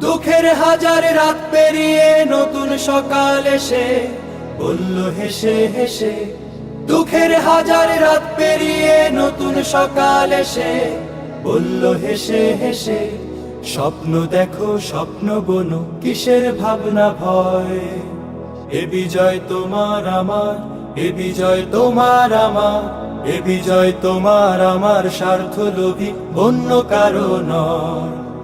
দুঃখের হাজার রাত পেরিয়ে নতুন সকাল এসে বলল, হেসে হেসে। দুঃখের হাজার রাত পেরিয়ে নতুন সকাল এসে বলল, হেসে হেসে। স্বপ্ন দেখো, স্বপ্ন বনো, কিসের ভাবনা ভয়? এ বিজয় তোমার আমার, এ বিজয় তোমার আমার, এ বিজয় তোমার আমার স্বার্থ লোভী অন্য কারও নয়।